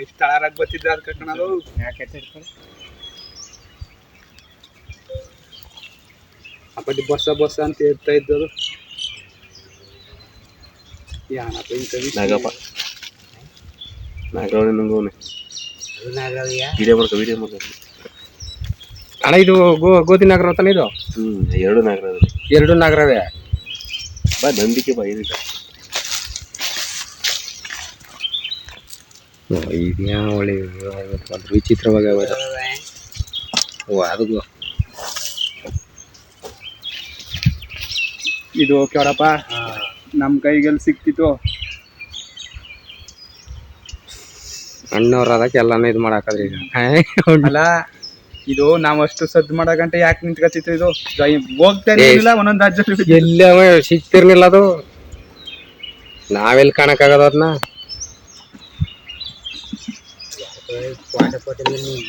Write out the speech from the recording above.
ಇಷ್ಟ ತಳರಾಗ್ ಬರ್ತಿದ್ದೆ ಅದು. ಕಟ್ಕೊಳೋದು ಅಪ್ಪಟ್ಟಿ ಬಸ್ಸ ಬಸ್ಸ ಅಂತ ಹೇಳ್ತಾ ಇದ್ದದು ಯಾನಪ್ಪ ಇಂಥ? ನಾಗಪ್ಪ. ನಾಗರವನೇ ನಂಗೋನೆ ವಿಡಿಯೋ ಮಾಡ್ಕೊ ವಿಡಿಯೋ ಮಾಡ್ಕೊ. ಅಣ್ಣ ಇದು ಗೋ ಗೋಧಿ ನಾಗರ ತಾನೆ ಇದು? ಹ್ಮ್ ಎರಡು ನಾಗರ ಎರಡು ನಾಗರವೇ? ಬಾ ನಂಬಿಕೆ ಬಾ ಏನಿಲ್ಲ ಒಳ್ಳೆ ಒಂದು ವಿಚಿತ್ರವಾಗಿ ಆಗೋದು ಓ ಅದು ಇದು ಕೇಳಪ್ಪ ನಮ್ ಕೈಗೆಲ್ಲಿ ಸಿಕ್ತಿತ್ತು. ಅಣ್ಣವ್ರ ಅದಕ್ಕೆ ಎಲ್ಲಾನು ಇದು ಮಾಡಾಕದ್ರಿ ಈಗ. ಅಲ್ಲ ಇದು ನಾವು ಅಷ್ಟು ಸದ್ದು ಮಾಡಕಂತ ಯಾಕೆ ನಿಂತ್ಕತ್ತಿತ್ತು ಇದು? ಹೋಗ್ತಾ ಇರ್ಲಿಲ್ಲ ಒಂದೊಂದ್ ರಾಜ್ಯದಲ್ಲಿ. ಎಲ್ಲ ಸಿಗ್ತಿರ್ಲಿಲ್ಲ ಅದು. ನಾವೆಲ್ಲಿ ಕಾಣಕ್ಕಾಗದ ಅದನ್ನ quarter quarter will